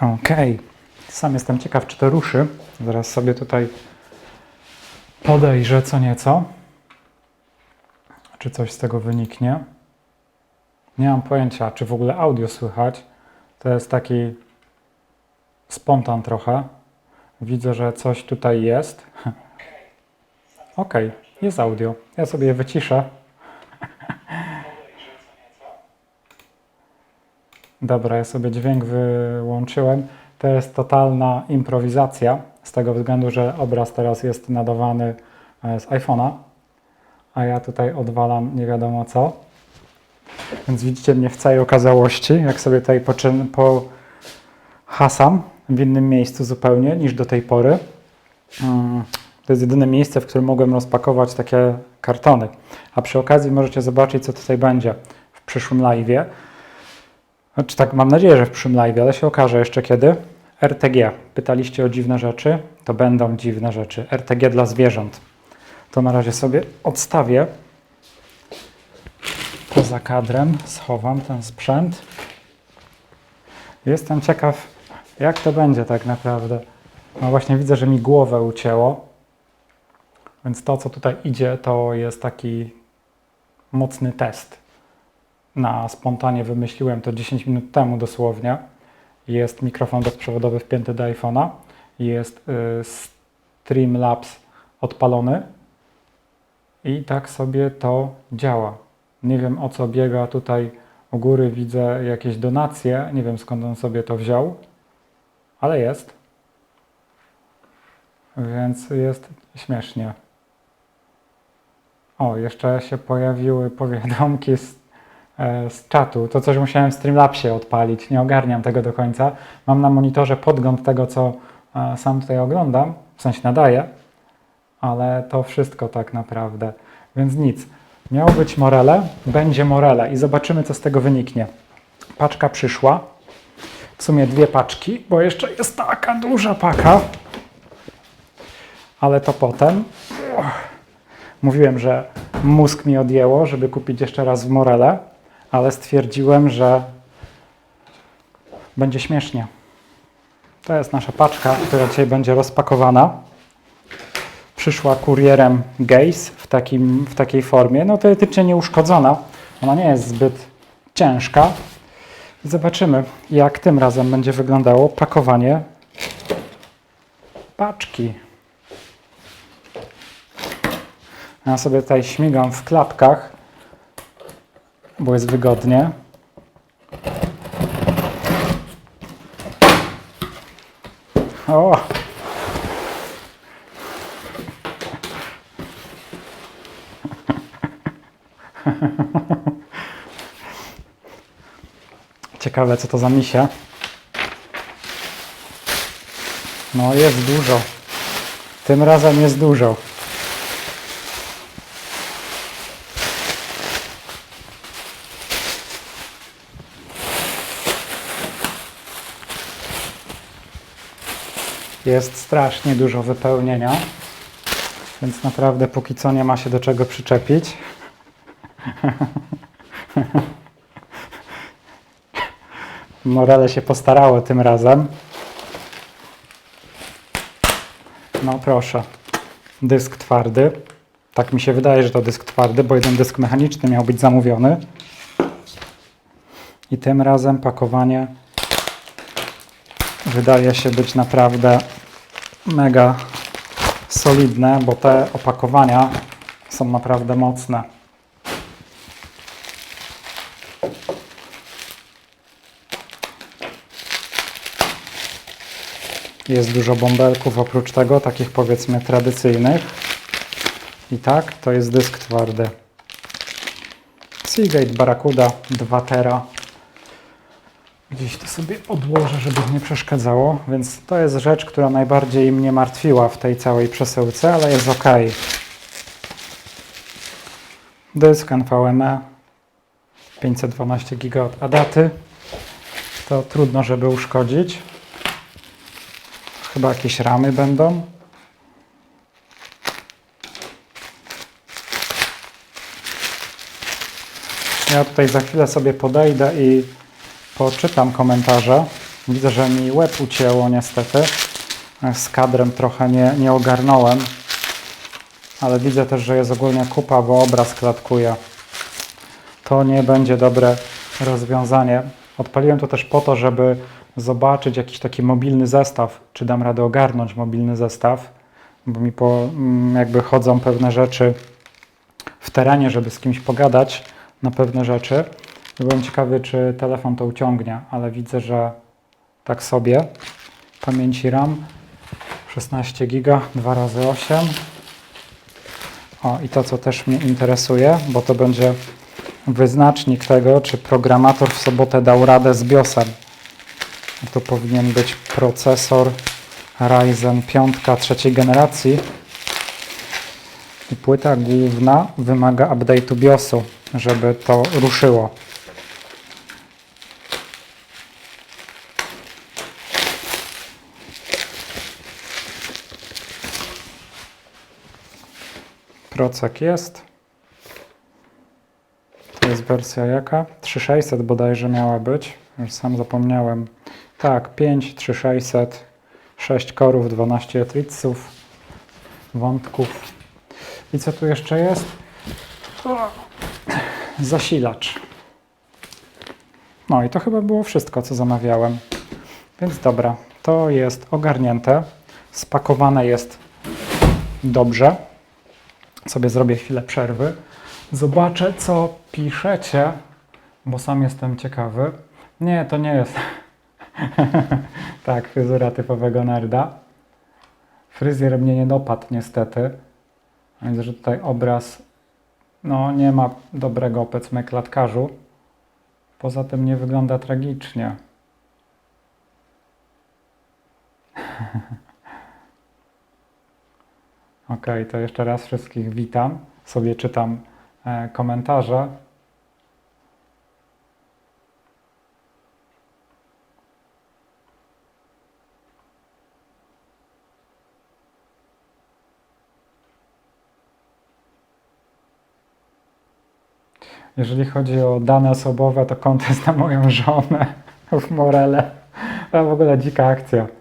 Okej. Sam jestem ciekaw, czy to ruszy. Zaraz sobie tutaj podejrzę co nieco. Czy coś z tego wyniknie. Nie mam pojęcia, czy w ogóle audio słychać. To jest taki spontan trochę. Widzę, że coś tutaj jest. Okej, jest audio. Ja sobie je wyciszę. Dobra, ja sobie dźwięk wyłączyłem. To jest totalna improwizacja, z tego względu, że obraz teraz jest nadawany e, z iPhone'a, a ja tutaj odwalam nie wiadomo co. Więc widzicie mnie w całej okazałości, jak sobie tutaj poczyn, po hasam w innym miejscu zupełnie niż do tej pory. Mm, To jest jedyne miejsce, w którym mogłem rozpakować takie kartony. A przy okazji możecie zobaczyć, co tutaj będzie w przyszłym live'ie. Znaczy tak, mam nadzieję, że w przyszłym live, ale się okaże jeszcze kiedy. RTG. Pytaliście o dziwne rzeczy, to będą dziwne rzeczy. RTG dla zwierząt. To na razie sobie odstawię. Poza kadrem schowam ten sprzęt. Jestem ciekaw, jak to będzie tak naprawdę. No właśnie widzę, że mi głowę ucięło. Więc to, co tutaj idzie, to jest taki mocny test na spontanie wymyśliłem to 10 minut temu dosłownie. Jest mikrofon bezprzewodowy wpięty do iPhone'a, jest y, Streamlabs odpalony i tak sobie to działa. Nie wiem o co biega tutaj u góry, widzę jakieś donacje, nie wiem skąd on sobie to wziął, ale jest. Więc jest śmiesznie. O, jeszcze się pojawiły powiadomki z z czatu. To coś musiałem w Streamlabsie odpalić, nie ogarniam tego do końca. Mam na monitorze podgląd tego, co e, sam tutaj oglądam, w sensie nadaję, ale to wszystko tak naprawdę. Więc nic. Miało być Morele, będzie Morele i zobaczymy, co z tego wyniknie. Paczka przyszła. W sumie dwie paczki, bo jeszcze jest taka duża paka. Ale to potem. Mówiłem, że mózg mi odjęło, żeby kupić jeszcze raz w Morele, ale stwierdziłem, że będzie śmiesznie. To jest nasza paczka, która dzisiaj będzie rozpakowana. Przyszła kurierem Gaze w, takim, w takiej formie. No teoretycznie nieuszkodzona. Ona nie jest zbyt ciężka. Zobaczymy, jak tym razem będzie wyglądało pakowanie paczki. Ja sobie tutaj śmigam w klapkach, bo jest wygodnie. O! Ciekawe, co to za misia. No, jest dużo. Tym razem jest dużo. Jest strasznie dużo wypełnienia, więc naprawdę póki co nie ma się do czego przyczepić. Morele się postarało tym razem. No proszę. Dysk twardy. Tak mi się wydaje, że to dysk twardy, bo jeden dysk mechaniczny miał być zamówiony. I tym razem pakowanie wydaje się być naprawdę mega solidne, bo te opakowania są naprawdę mocne. Jest dużo bąbelków oprócz tego, takich powiedzmy tradycyjnych. I tak, to jest dysk twardy. Seagate Barracuda 2 tera. Gdzieś to sobie odłożę, żeby nie przeszkadzało, więc to jest rzecz, która najbardziej mnie martwiła w tej całej przesyłce, ale jest ok. Dysk NVMe 512 GB od Adaty. To trudno, żeby uszkodzić. Chyba jakieś ramy będą. Ja tutaj za chwilę sobie podejdę i poczytam komentarze Widzę, że mi łeb ucięło niestety. Z kadrem trochę nie, nie ogarnąłem. Ale widzę też, że jest ogólnie kupa, bo obraz klatkuje. To nie będzie dobre rozwiązanie. Odpaliłem to też po to, żeby zobaczyć jakiś taki mobilny zestaw, czy dam radę ogarnąć mobilny zestaw, bo mi po, mm, jakby chodzą pewne rzeczy w terenie, żeby z kimś pogadać na pewne rzeczy. Byłem ciekawy, czy telefon to uciągnie, ale widzę, że tak sobie. Pamięci RAM 16 GB, 2 razy 8 O i to, co też mnie interesuje, bo to będzie wyznacznik tego, czy programator w sobotę dał radę z BIOSem. To powinien być procesor Ryzen 5 trzeciej generacji. I płyta główna wymaga update'u BIOSu, żeby to ruszyło. Procek jest. To jest wersja jaka? 3600 bodajże miała być. Już sam zapomniałem. Tak, 5, 3600, 6 korów, 12 triców, wątków. I co tu jeszcze jest? Zasilacz. No i to chyba było wszystko, co zamawiałem. Więc dobra, to jest ogarnięte. Spakowane jest dobrze. Sobie zrobię chwilę przerwy. Zobaczę, co piszecie, bo sam jestem ciekawy. Nie, to nie jest. tak, fryzura typowego nerda. Fryzjer mnie nie dopadł niestety. Widzę, że tutaj obraz no, nie ma dobrego, powiedzmy, klatkarzu. Poza tym nie wygląda tragicznie. Ok, to jeszcze raz wszystkich witam. Sobie czytam e, komentarze. Jeżeli chodzi o dane osobowe, to konto jest na moją żonę w Morele. To w ogóle dzika akcja.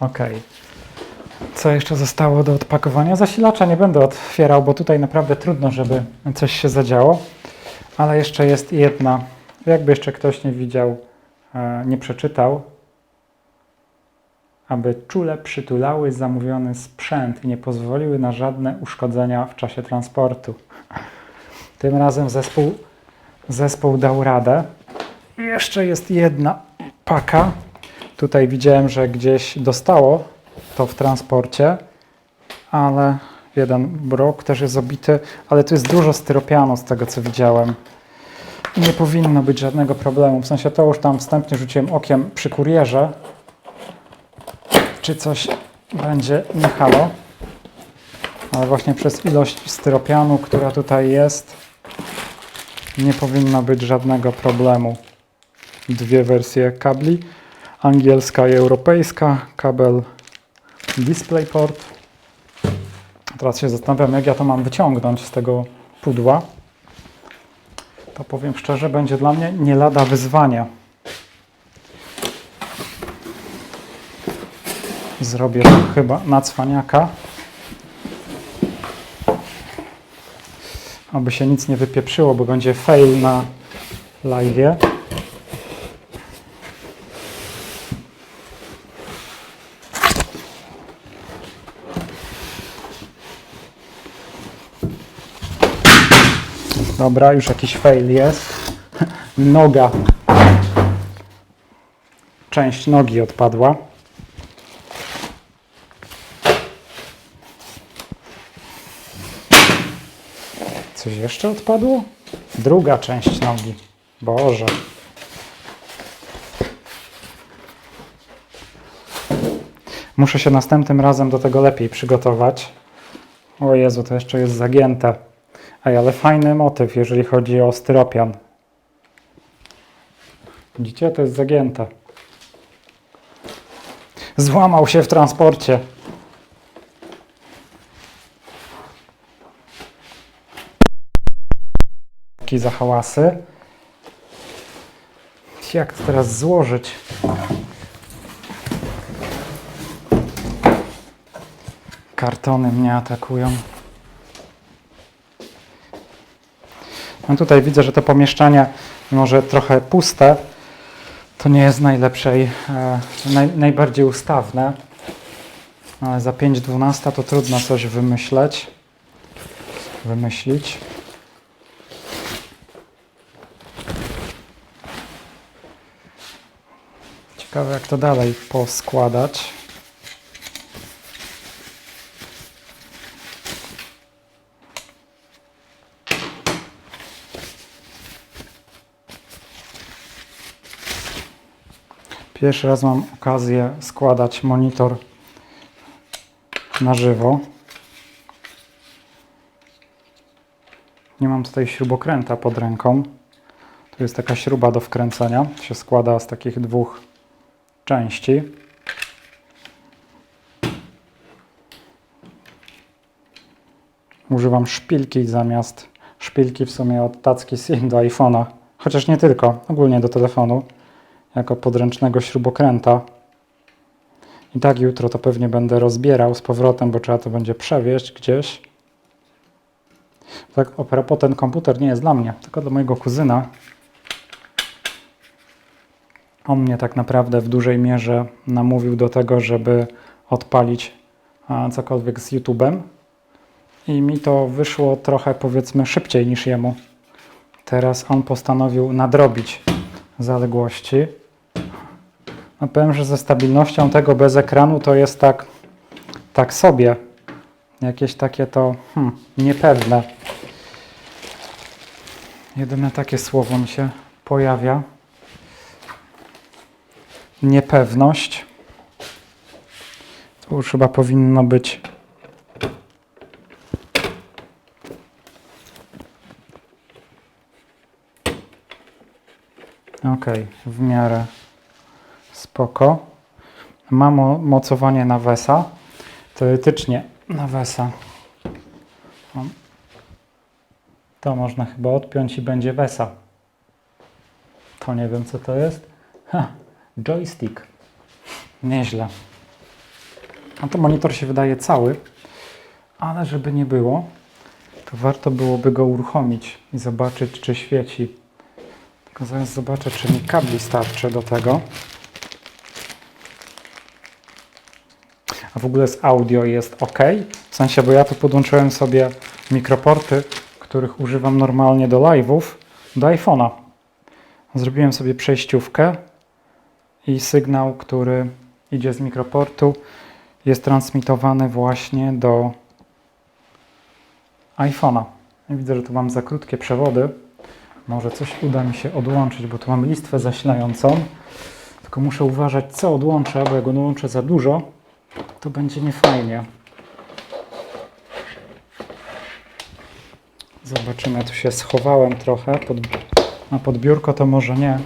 Ok. Co jeszcze zostało do odpakowania? Zasilacza nie będę otwierał, bo tutaj naprawdę trudno, żeby coś się zadziało. Ale jeszcze jest jedna. Jakby jeszcze ktoś nie widział, e, nie przeczytał, aby czule przytulały zamówiony sprzęt i nie pozwoliły na żadne uszkodzenia w czasie transportu. Tym razem zespół, zespół dał radę. Jeszcze jest jedna paka. Tutaj widziałem, że gdzieś dostało to w transporcie, ale jeden brok też jest obity, ale tu jest dużo styropianu z tego, co widziałem. I nie powinno być żadnego problemu. W sensie to już tam wstępnie rzuciłem okiem przy kurierze, czy coś będzie nie halo. Ale właśnie przez ilość styropianu, która tutaj jest, nie powinno być żadnego problemu. Dwie wersje kabli, angielska i europejska, kabel DisplayPort. Teraz się zastanawiam, jak ja to mam wyciągnąć z tego pudła. To powiem szczerze, będzie dla mnie nie lada wyzwania. Zrobię to chyba na cwaniaka. Aby się nic nie wypieprzyło, bo będzie fail na live. Dobra, już jakiś fail jest. Noga. Część nogi odpadła. Coś jeszcze odpadło? Druga część nogi. Boże. Muszę się następnym razem do tego lepiej przygotować. O Jezu, to jeszcze jest zagięte. Ej, ale fajny motyw, jeżeli chodzi o styropian. Widzicie, to jest zagięte. Złamał się w transporcie. kropki za hałasy. Jak to teraz złożyć? Kartony mnie atakują. No tutaj widzę, że to pomieszczenie, mimo że trochę puste, to nie jest najlepszej, e, naj, najbardziej ustawne. Ale za 5.12 to trudno coś wymyśleć. Wymyślić. Ciekawe jak to dalej poskładać. Pierwszy raz mam okazję składać monitor na żywo. Nie mam tutaj śrubokręta pod ręką. Tu jest taka śruba do wkręcenia. Się składa z takich dwóch części. Używam szpilki zamiast szpilki w sumie od tacki SIM do iPhone'a. Chociaż nie tylko, ogólnie do telefonu. Jako podręcznego śrubokręta. I tak jutro to pewnie będę rozbierał z powrotem, bo trzeba to będzie przewieźć gdzieś. Tak, a propos, ten komputer nie jest dla mnie, tylko dla mojego kuzyna. On mnie tak naprawdę w dużej mierze namówił do tego, żeby odpalić cokolwiek z YouTube'em. I mi to wyszło trochę powiedzmy szybciej niż jemu. Teraz on postanowił nadrobić zaległości. No powiem, że ze stabilnością tego bez ekranu to jest tak, tak sobie. Jakieś takie to hmm, niepewne. Jedyne takie słowo mi się pojawia. Niepewność. Tu już chyba powinno być. Ok, w miarę spoko. Mam mo- mocowanie na WESA. Teoretycznie na WESA. O. To można chyba odpiąć i będzie WESA. To nie wiem co to jest. Ha, joystick. Nieźle. A to monitor się wydaje cały, ale żeby nie było, to warto byłoby go uruchomić i zobaczyć, czy świeci. Tylko zaraz zobaczę, czy mi kabli starczy do tego. W ogóle z audio jest ok. W sensie, bo ja tu podłączyłem sobie mikroporty, których używam normalnie do live'ów, do iPhone'a. Zrobiłem sobie przejściówkę i sygnał, który idzie z mikroportu, jest transmitowany właśnie do iPhone'a. Widzę, że tu mam za krótkie przewody. Może coś uda mi się odłączyć, bo tu mam listwę zasilającą. Tylko muszę uważać, co odłączę, bo jak odłączę za dużo, to będzie niefajnie. Zobaczymy, tu się schowałem trochę. Pod, na podbiórko to może nie,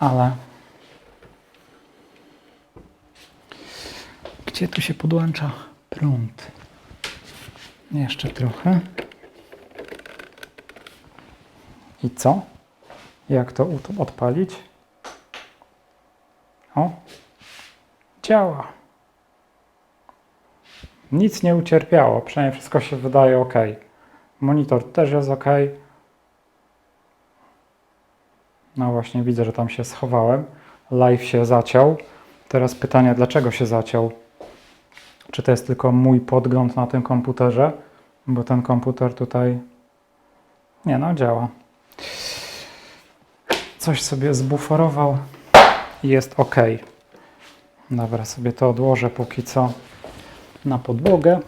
ale... Gdzie tu się podłącza prąd? Jeszcze trochę. I co? Jak to odpalić? O, działa. Nic nie ucierpiało, przynajmniej wszystko się wydaje ok. Monitor też jest ok. No właśnie, widzę, że tam się schowałem. Live się zaciął. Teraz pytanie, dlaczego się zaciął? Czy to jest tylko mój podgląd na tym komputerze? Bo ten komputer tutaj. Nie no, działa. Coś sobie zbuforował i jest ok. Dobra, sobie to odłożę póki co na podłogę.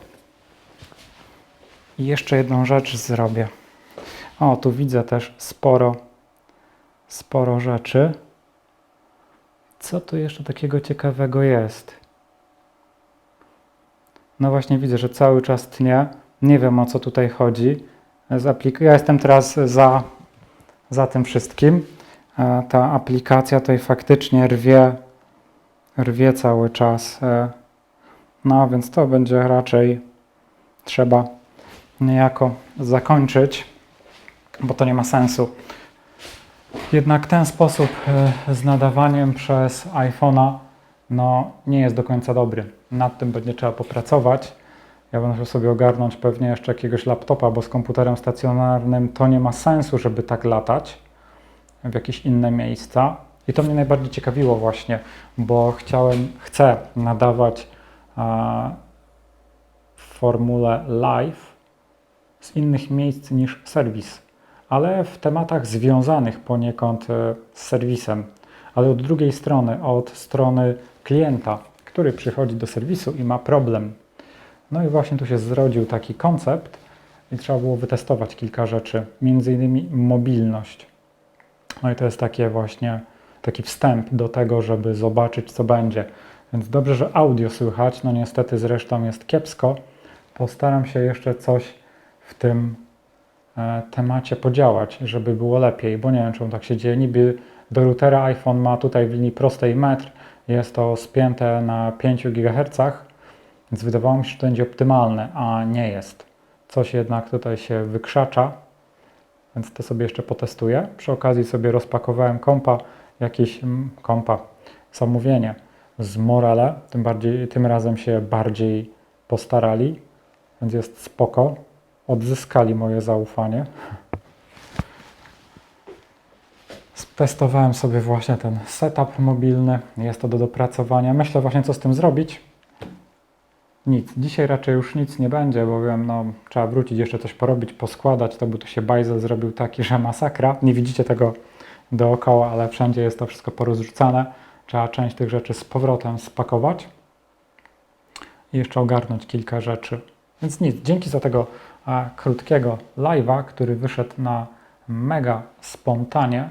I jeszcze jedną rzecz zrobię. O, tu widzę też sporo, sporo rzeczy. Co tu jeszcze takiego ciekawego jest? No właśnie widzę, że cały czas tnie. Nie wiem o co tutaj chodzi. Ja jestem teraz za, za tym wszystkim. E, Ta aplikacja tutaj faktycznie rwie, rwie cały czas. No więc to będzie raczej trzeba niejako zakończyć. bo to nie ma sensu. Jednak ten sposób e, z nadawaniem przez iPhone'a no, nie jest do końca dobry. Nad tym będzie trzeba popracować. Ja będę musiał sobie ogarnąć pewnie jeszcze jakiegoś laptopa, bo z komputerem stacjonarnym to nie ma sensu, żeby tak latać w jakieś inne miejsca. I to mnie najbardziej ciekawiło właśnie, bo chciałem, chcę nadawać w formule live z innych miejsc niż serwis, ale w tematach związanych poniekąd e, z serwisem, ale od drugiej strony, od strony klienta, który przychodzi do serwisu i ma problem. No i właśnie tu się zrodził taki koncept i trzeba było wytestować kilka rzeczy, między innymi mobilność. No i to jest takie właśnie taki wstęp do tego, żeby zobaczyć, co będzie. Więc dobrze, że audio słychać. No niestety zresztą jest kiepsko. Postaram się jeszcze coś w tym e, temacie podziałać, żeby było lepiej, bo nie wiem, czemu tak się dzieje. Niby do routera iPhone ma tutaj w linii prostej metr. Jest to spięte na 5 GHz, więc wydawało mi się, że to będzie optymalne, a nie jest. Coś jednak tutaj się wykrzacza, więc to sobie jeszcze potestuję. Przy okazji sobie rozpakowałem kompa, jakieś mm, kompa, zamówienie z Morele, tym, bardziej, tym razem się bardziej postarali, więc jest spoko. Odzyskali moje zaufanie. Testowałem sobie właśnie ten setup mobilny. Jest to do dopracowania. Myślę właśnie, co z tym zrobić. Nic. Dzisiaj raczej już nic nie będzie, bo wiem, no, trzeba wrócić, jeszcze coś porobić, poskładać. To by tu się bajzel zrobił taki, że masakra. Nie widzicie tego dookoła, ale wszędzie jest to wszystko porozrzucane. Trzeba część tych rzeczy z powrotem spakować i jeszcze ogarnąć kilka rzeczy. Więc nic, dzięki za tego a, krótkiego live'a, który wyszedł na mega spontanie.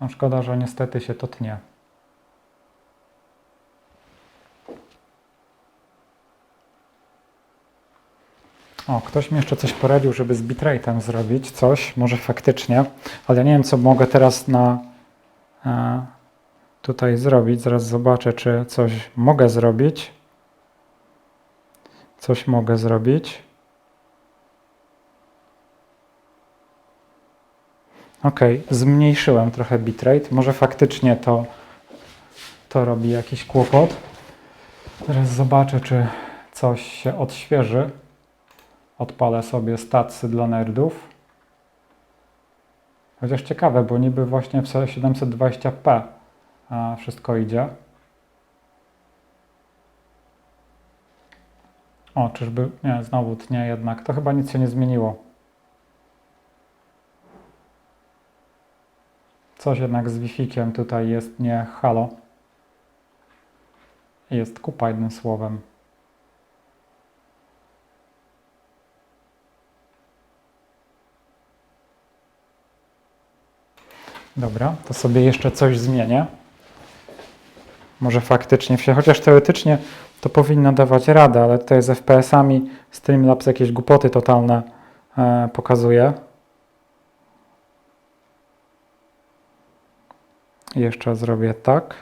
No szkoda, że niestety się to tnie. O, ktoś mi jeszcze coś poradził, żeby z bitrate'em zrobić coś, może faktycznie, ale ja nie wiem, co mogę teraz na e, tutaj zrobić. Zaraz zobaczę, czy coś mogę zrobić. Coś mogę zrobić. Ok, zmniejszyłem trochę bitrate. Może faktycznie to, to robi jakiś kłopot. Teraz zobaczę, czy coś się odświeży. Odpalę sobie statsy dla nerdów. Chociaż ciekawe, bo niby właśnie w 720p a wszystko idzie. O, czyżby... Nie, znowu tnie jednak. To chyba nic się nie zmieniło. Coś jednak z Wi-Fikiem tutaj jest nie halo. Jest kupa jednym słowem. Dobra, to sobie jeszcze coś zmienię. Może faktycznie się, chociaż teoretycznie to powinno dawać radę, ale tutaj z FPS-ami Streamlabs jakieś głupoty totalne e, pokazuje. Jeszcze zrobię tak.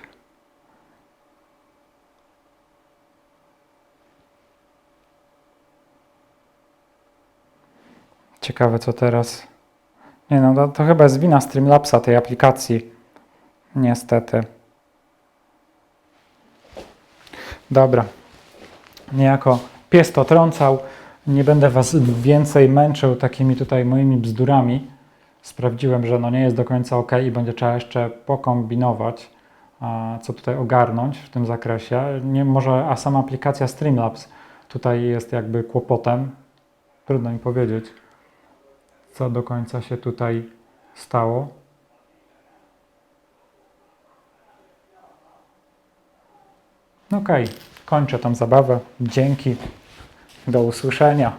Ciekawe co teraz. Nie no, to, to chyba jest wina Streamlabsa, tej aplikacji. Niestety. Dobra. Niejako pies to trącał. Nie będę Was więcej męczył takimi tutaj moimi bzdurami. Sprawdziłem, że no nie jest do końca ok i będzie trzeba jeszcze pokombinować, co tutaj ogarnąć w tym zakresie. Nie może, a sama aplikacja Streamlabs tutaj jest jakby kłopotem. Trudno mi powiedzieć, co do końca się tutaj stało. Okej, kończę tą zabawę. Dzięki. Do usłyszenia.